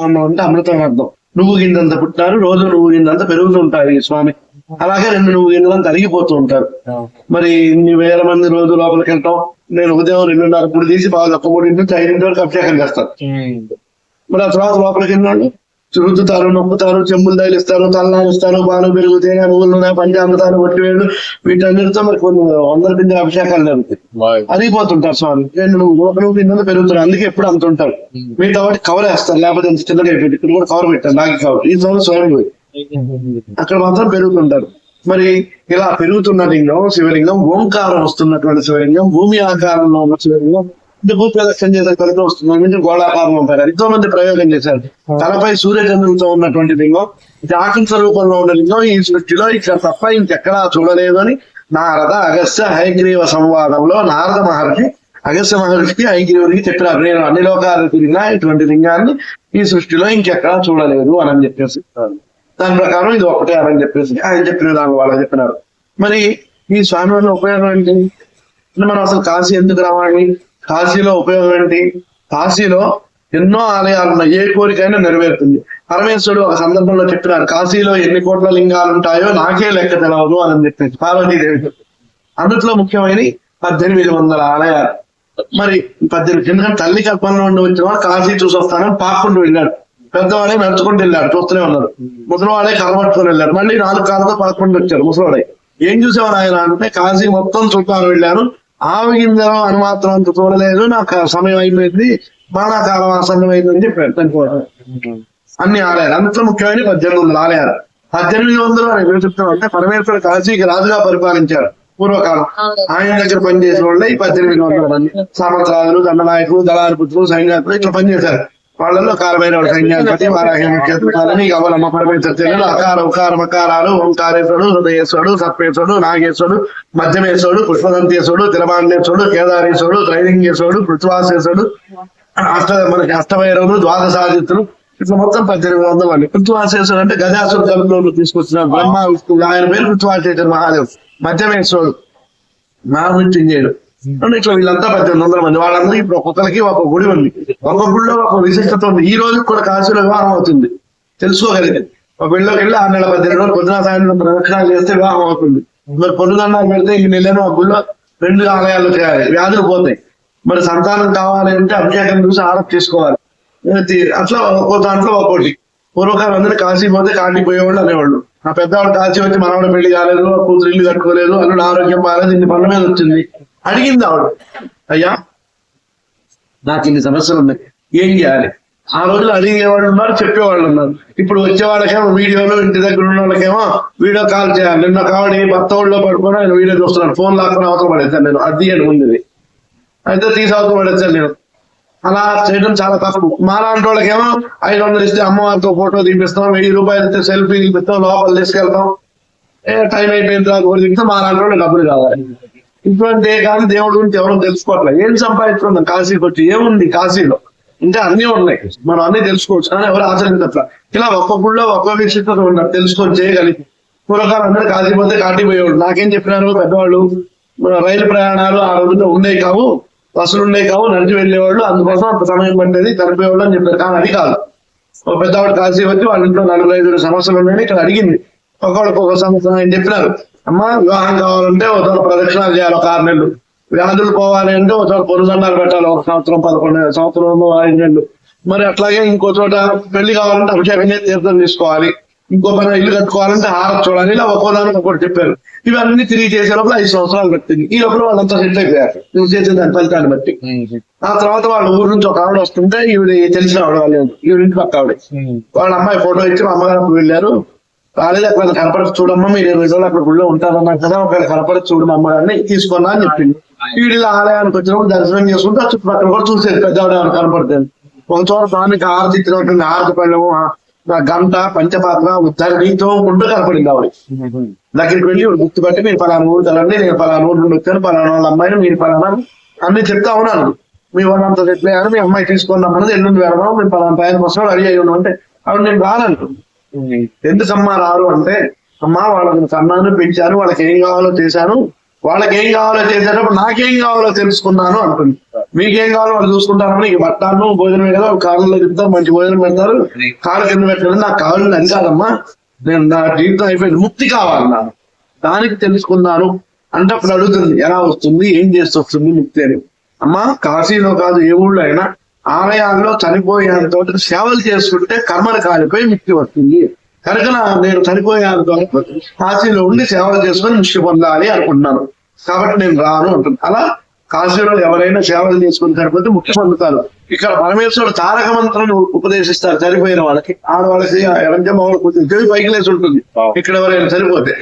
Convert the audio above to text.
అమ్మ అంటే అమృతం అర్థం. నువ్వు గిందంత పుట్టినారు రోజు నువ్వు గిందంత పెరుగుతుంటారు ఈ స్వామి. అలాగే రెండు నువ్వు గిందంత అరిగిపోతూ ఉంటారు. మరి ఇన్ని వేల మంది రోజు లోపలికి వెళ్తాం. నేను ఉదయం రెండున్నర ఇప్పుడు తీసి బాగా ఒక్క మూడు నుంచి ఐదింటి వరకు అభిషేకం చేస్తాను. మరి ఆ తర్వాత లోపలికి వెళ్ళినాడు. రుద్దుతారు నొప్పుతారు చెంబులు తగిలిస్తారు తలనాలు ఇస్తారు బాలు పెరుగు తేనె నువ్వులు నూనె పంచామృతాలు ఒట్టివేళ్ళు వీటన్నిటితో మరి కొన్ని వందల బిందె అభిషేకాలు జరుగుతాయి. అరిగిపోతుంటారు స్వామి. రెండు నువ్వు ఒక నువ్వు కింద పెరుగుతారు. అందుకే ఎప్పుడు అంత ఉంటారు మిగతా వాటి కవర్ వేస్తారు. లేకపోతే చిన్నగా అయిపోయింది. ఇక్కడ కూడా కవర్ పెట్టారు. నాకి కవర్ ఈ స్వామి స్వయం పోయి. అక్కడ మాత్రం పెరుగుతుంటారు. మరి ఇలా పెరుగుతున్న లింగం శివలింగం ఓంకారం వస్తున్నటువంటి శివలింగం భూమి ఆకారంలో ఉన్న శివలింగం భూ ప్రదక్షిణ చేసే ఫలితం వస్తుంది. నుంచి గోళాకారంలో ఉంటారు. ఎంతో మంది ప్రయోగం చేశారు. తలపై సూర్యచంద్రులతో ఉన్నటువంటి లింగం ఇది ఆకంస రూపంలో ఉన్న లింగం. ఈ సృష్టిలో ఇక్కడ తప్ప ఇంకెక్కడా చూడలేదు అని నారద అగస్త్య హైగ్రీవ సంవాదంలో నారద మహర్షి అగస్త్య మహర్షికి హైగ్రీవుడికి చెప్పినారు. నేను అన్ని లోకాలు తిరిగినా ఇటువంటి లింగాన్ని ఈ సృష్టిలో ఇంకెక్కడా చూడలేదు అని చెప్పేసి దాని ప్రకారం ఇది ఒకటే అని చెప్పేసి ఆయన చెప్పిన దాని వాళ్ళు చెప్పినారు. మరి ఈ స్వామి వల్ల ఉపయోగం ఏంటి? మనం అసలు కాశీ ఎందుకు రావాలి? కాశీలో ఉపయోగం ఏంటి? కాశీలో ఎన్నో ఆలయాలు ఉన్నాయి. ఏ కోరికైనా నెరవేరుతుంది. పరమేశ్వరుడు ఒక సందర్భంలో చెప్పినారు కాశీలో ఎన్ని కోట్ల లింగాలు ఉంటాయో నాకే లెక్క తెలవదు అని చెప్పేసి పార్వతీదేవి అందులో అందుట్లో ముఖ్యమైన పద్దెనిమిది వందల ఆలయాలు. మరి పద్దెనిమిది ఎందుకంటే తల్లి కల్పనలో నుండి వచ్చిన కాశీ చూసి వస్తానని పాక్కుంటూ వెళ్ళాడు. పెద్దవాడే నడుచుకుంటూ వెళ్ళాడు చూస్తూనే ఉన్నారు ముసలివాడే కలబట్టుకుని వెళ్ళాడు. మళ్ళీ నాలుగు కాళ్ళతో పదకొండు వచ్చాడు ముసలివాడే. ఏం చూసేవాడు ఆయన అంటే కాశీ మొత్తం చూడటానికి వెళ్ళాను ఆవగింజలో అని మాత్రం అంత చూడలేదు. నాకు సమయం అయిపోయింది. బాణాకాలం అని చెప్పాడు. చనిపోవడం అన్ని ఆలయాలు అంత ముఖ్యమైన పద్దెనిమిది వందల ఆలయాలు పద్దెనిమిది వందలు అని ఎవరు చెప్తారు అంటే పరమేశ్వర కాశీకి రాజుగా పరిపాలించారు పూర్వకాలం. ఆయన దగ్గర పనిచేసే వాళ్ళే ఈ పద్దెనిమిది వందల మంది. సామంతరాజులు దండనాయకులు దళాధిపతులు సైన్యాధిపతులు ఇట్లా పనిచేశారు. వాళ్ళలో కారమైన సైన్యాధిపతి వారాహి ముఖ్యత్వాలని గవలమ్మ పరమేశ్వర చెల్లెలు అకార ఉకార మకారాలు ఓంకారేశ్వరుడు హృదయేశ్వరుడు సర్పేశ్వరుడు నాగేశ్వరుడు మధ్యమేశ్వరుడు పుష్పదంతేశ్వరుడు తిలమాండేశ్వరుడు కేదారేశ్వరుడు త్రైలింగేశ్వరుడు పృథ్వాసేశ్వరుడు అష్ట మనకి అష్టభైరవులు ద్వాదశాదిత్యులు ఇట్లా మొత్తం పద్దెనిమిది వందల మంది. పృథ్వాసేశ్వరుడు అంటే గజాసుర కలుపులో తీసుకొచ్చిన బ్రహ్మ విష్ణువు ఆయన పేరు పృథ్వాసేశ్వర మహాదేవ్ మధ్యమేశ్వరుడు. మహామృత్యుంజయుడు అంటే ఇట్లా వీళ్ళంతా పద్దెనిమిది వందల మంది వాళ్ళందరికీ ఇప్పుడు ఒక్కొక్కరికి ఒక గుడి ఉంది. ఒక గుడిలో ఒక విశిష్టత ఉంది. ఈ రోజు కూడా కాశీలో వివాహం అవుతుంది. తెలుసుకోగలిగింది ఒక గుడిలోకి వెళ్ళి ఆరు నెలల పద్దెనిమిది రోజులు పొద్దున సాయంత్రం ప్రదక్షిణాలు చేస్తే వివాహం అవుతుంది. మరి పొద్దుగన్నాలు పెడితే ఈ నెలను ఒక గుడిలో రెండు ఆలయాలు వ్యాధులు పోతాయి. మరి సంతానం కావాలి అంటే అభిషేకం చూసి ఆరోప్ చేసుకోవాలి. అట్లా ఒక్కో దాంట్లో ఒక్కోటి పూర్వకాలం అందరూ కాశీ పోతే కాటికి పోయేవాళ్ళు అనేవాళ్ళు. ఆ పెద్దవాళ్ళు కాశీ వచ్చి మనవాడు పెళ్ళి కాలేదు కూతురు ఇల్లు కట్టుకోలేదు అల్లుడు ఆరోగ్యం బాగాలేదు ఇన్ని పనుల మీద వచ్చింది. అడిగింది ఆవిడ. అయ్యా నాకు ఇన్ని సమస్యలు ఉన్నాయి. ఏం చేయాలి? ఆ రోజులు అడిగేవాళ్ళు ఉన్నారు చెప్పేవాళ్ళు ఉన్నారు. ఇప్పుడు వచ్చేవాళ్ళకేమో వీడియోలో ఇంటి దగ్గర ఉన్న వాళ్ళకేమో వీడియో కాల్ చేయాలి. నిన్న కావడి భర్త ఒళ్ళో పడుకొని ఆయన వీడియో చూస్తున్నాడు. ఫోన్ లాక్కుని అవసరం పడేస్తాను నేను. అది అని ఉంది అయితే తీసి అవసరం పడేస్తాను నేను. అలా చేయడం చాలా తప్పు. మాలాంటి వాళ్ళకేమో ఐదు వందలు ఇస్తే అమ్మవారితో ఫోటో తీపిస్తాం వెయ్యి రూపాయలు ఇస్తే సెల్ఫీ తీపిస్తాం లోపల తీసుకెళ్తాం. ఏ టైం అయిపోయిన తర్వాత కూడా దిగితే మాలాంటి వాళ్ళు డబ్బులు కావాలి. ఇటువంటి కానీ దేవుడు గురించి ఎవరు తెలుసుకోవట్లే. ఏం సంపాదించుకుందాం? కాశీకి వచ్చి ఏముంది కాశీలో? ఇంకా అన్ని ఉన్నాయి. మనం అన్ని తెలుసుకోవచ్చు. కానీ ఎవరు ఆచరించట్ల ఇలా ఒక్క గుళ్ళో ఒక్క విశిష్టత ఉన్నారు తెలుసుకొని చేయగలిగి పూర్వకాలం అందరూ కాశీ పోతే కాటి నాకేం చెప్పినారు? పెద్దవాళ్ళు రైలు ప్రయాణాలు ఆ రోజుల్లో ఉన్నాయి కావు. బస్సులు ఉన్నాయి కావు. నడిచి వెళ్ళేవాళ్ళు. అందుకోసం అంత సమయం పట్టేది. చనిపోయేవాళ్ళు అని చెప్పారు. కానీ అది కాదు. ఒక పెద్దవాడు కాశీ వచ్చి వాళ్ళ ఇంట్లో నలుగురు ఐదు సమస్యలు ఉన్నాయని ఇక్కడ అడిగింది. ఒకళ్ళకి ఒక సమస్య అని చెప్పినారు. అమ్మా! వివాహం కావాలంటే ఒక చోట ప్రదక్షిణాలు చేయాలి ఒక ఆరు నెలలు. వ్యాధులు పోవాలి అంటే ఒక చోట పొరుదండాలు పెట్టాలి ఒక సంవత్సరం పదకొండు నెలలు, సంవత్సరం ఐదు నెలలు. మరి అట్లాగే ఇంకో చోట పెళ్ళి కావాలంటే అభిషేకం చేసి తీర్థం తీసుకోవాలి. ఇంకో పని ఇల్లు కట్టుకోవాలంటే హారం చూడాలి ఇలా ఒక్కోదానికి ఒకటి చెప్పారు. ఇవన్నీ తిరిగి చేసే లోపల ఐదు సంవత్సరాలు పట్టింది. ఈ లోపల వాళ్ళంతా సెటిల్ అయిపోయారు. నువ్వు చేసే దాని ఫలితాన్ని బట్టి. ఆ తర్వాత వాళ్ళ ఊరు నుంచి ఒక ఆవిడ వస్తుంటే ఈవిడ తెలిసిన ఆవిడ వాళ్ళు ఈవిడ ఇంటి పక్క ఆవిడ. వాళ్ళ అమ్మాయి ఫోటో ఇచ్చి మా అమ్మగారు వెళ్ళారు. రాలేదు అక్కడ కనపడ చూడమ్మా మీరు ఇరవై రోజులు అక్కడ గుళ్ళో ఉంటారన్నారు కదా ఒకవేళ కనపడచ్చు చూడమ్మా అని తీసుకున్నా అని చెప్పింది. వీడి ఆలయానికి వచ్చినప్పుడు దర్శనం చేసుకుంటే ఆ చుట్టుపక్కల కూడా చూసేది. పెద్దవాడు ఏమైనా కనపడుతుంది ఒక దానికి హారతి ఇచ్చినటువంటి హారతి పళ్ళము గంట పంచపాత్ర ఉత్తరీతో ఉంటూ కనపడింది ఆవిడ. దగ్గరికి వెళ్ళి ఇప్పుడు గుర్తుపట్టి మీరు పలానా ఊరు కలండి నేను పలానా ఊరు నుండి వచ్చాను పలానా వాళ్ళ అమ్మాయిని మీరు పలానా అన్ని చెప్తా ఉన్నాను. మీ వాళ్ళంతా చెప్పలేరు మీ అమ్మాయి తీసుకుందాం అన్నది ఎల్లుండి వెళ్ళడం మేము పలానా టైం కోసం రెడీ అయ్యి ఉన్నాం అంటే ఆవిడ నేను రానంటు ఎందుకమ్మా రారు అంటే అమ్మా వాళ్ళని కన్నాను పెంచాను వాళ్ళకి ఏం కావాలో చేశాను వాళ్ళకి ఏం కావాలో చేసేటప్పుడు నాకేం కావాలో తెలుసుకున్నాను అంటుంది. మీకేం కావాలో వాళ్ళు చూసుకుంటారని ఈ పట్టాను భోజనం కదా కారులో తింటారు మంచి భోజనం పెడతారు కారు కింద పెట్టారు నాకు కావాలి అని కాదమ్మా నేను నా జీవితం అయిపోయింది ముక్తి కావాలి నాకు దానికి తెలుసుకున్నాను. అంటే అప్పుడు అడుగుతుంది ఎలా వస్తుంది ఏం చేసి వస్తుంది ముక్తి అని? అమ్మా కాశీలో కాదు ఏ ఊళ్ళో అయినా ఆలయాల్లో చనిపోయేంత వరకు సేవలు చేసుకుంటే కర్మలు కాలిపోయి ముక్తి వస్తుంది. కనుక నేను చనిపోయేంత వరకు కాశీలో ఉండి సేవలు చేసుకొని ముక్తి పొందాలి అనుకుంటున్నాను. కాబట్టి నేను రాను అంటుంది అలా కాశీలో ఎవరైనా సేవలు చేసుకుని చనిపోతే ముక్తి పొందుతారు. ఇక్కడ పరమేశ్వరుడు తారక మంత్రం ఉపదేశిస్తారు చనిపోయిన వాళ్ళకి. ఆడవాళ్ళకి ఎరంజమ్మ వాళ్ళకి కొంచెం చెవి పైకి లేచి ఉంటుంది. ఇక్కడ ఎవరైనా చనిపోతే.